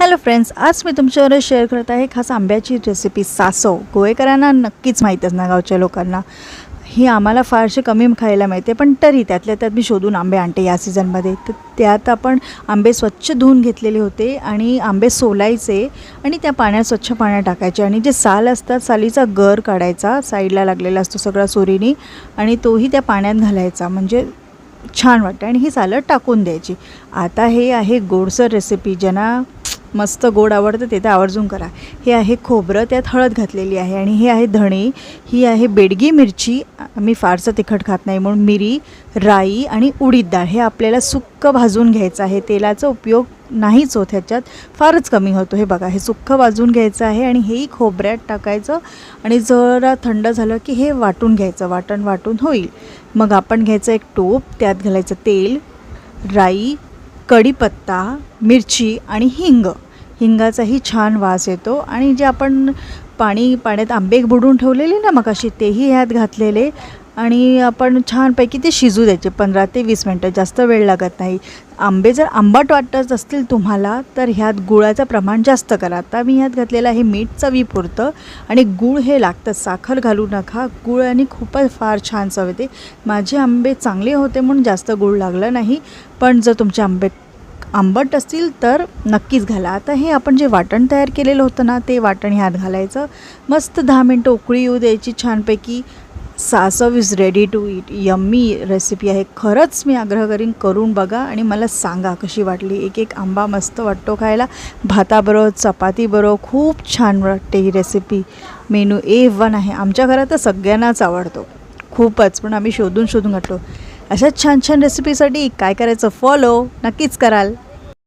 Hello friends आज मी तुमच्यावर share करत आहे खास आंब्याची रेसिपी सासव. गोवेकरांना नक्कीच माहीतच ना गावच्या लोकांना. ही आम्हाला फारशी कमी खायला मिळते पण तरी त्यातल्या त्यात मी शोधून आंबे आणते या सीझनमध्ये तर त्यात आपण आंबे स्वच्छ धुवून घेतलेले होते आणि आंबे सोलायचे आणि त्या पाण्यात स्वच्छ पाण्यात टाकायचे आणि जे साल असतात सालीचा गर काढायचा साईडला लागलेला असतो सगळा सोरीनी आणि तोही त्या पाण्यात घालायचा. म्हणजे छान वाटतं आणि ही सालं टाकून द्यायची. आता हे आहे गोडसर रेसिपी ज्यांना मस्त गोड आवडतं ते तर आवर्जून करा. हे आहे खोबरं त्यात हळद घातलेली आहे आणि हे आहे धणे. ही आहे बेडगी मिरची. मी फारसं तिखट खात नाही म्हणून मिरी राई आणि उडीद डाळ. हे आपल्याला सुक्क भाजून घ्यायचं आहे. तेलाचा उपयोग नाहीच होत ह्याच्यात. फारच कमी होतो. हे बघा हे सुक्क भाजून घ्यायचं आहे आणि हेही खोबऱ्यात टाकायचं आणि जरा थंड झालं की हे वाटून घ्यायचं. वाटण वाटून होईल. मग आपण घ्यायचं एक टोप त्यात घालायचं तेल राई कढीपत्ता मिरची आणि हिंग. हिंगाचाही छान वास येतो आणि जे आपण पाणी पाण्यात आंबे बुडून ठेवलेले ना मग अशी तेही ह्यात घातलेले आणि आपण छानपैकी ते शिजू द्यायचे. पंधरा ते वीस मिनटं जास्त वेळ लागत नाही. आंबे जर आंबट वाटत असतील तुम्हाला तर ह्यात गुळाचं प्रमाण जास्त करा. आता मी ह्यात घातलेलं आहे मीठ चवीपुरतं आणि गुळ हे लागतं. साखर घालू नका. गुळ आणि खूपच फार छान चव येते. माझे आंबे चांगले होते म्हणून जास्त गुळ लागलं नाही. पण जर तुमचे आंबे आंबट असतील तर नक्कीच घाला. आता हे आपण जे वाटण तयार केलेलं होतं ना ते वाटण ह्यात घालायचं. मस्त दहा मिनटं उकळी येऊ द्यायची छानपैकी. Sasav is ready to eat yummy recipe आहे. खरंच मी आग्रह करीन करून बघा आणि मला सांगा कशी वाटली. एक एक आंबा मस्त वाटतो खायला. भाताबरोबर चपातीबरोबर खूप छान वाटते ही रेसिपी मेनू ए वन आहे. आमच्या घरात तर सगळ्यांनाच आवडतो. खूपच. पण आम्ही शोधून शोधून घातलो. अशा छान छान रेसिपीसाठी काय करायचं फॉलो नक्कीच कराल.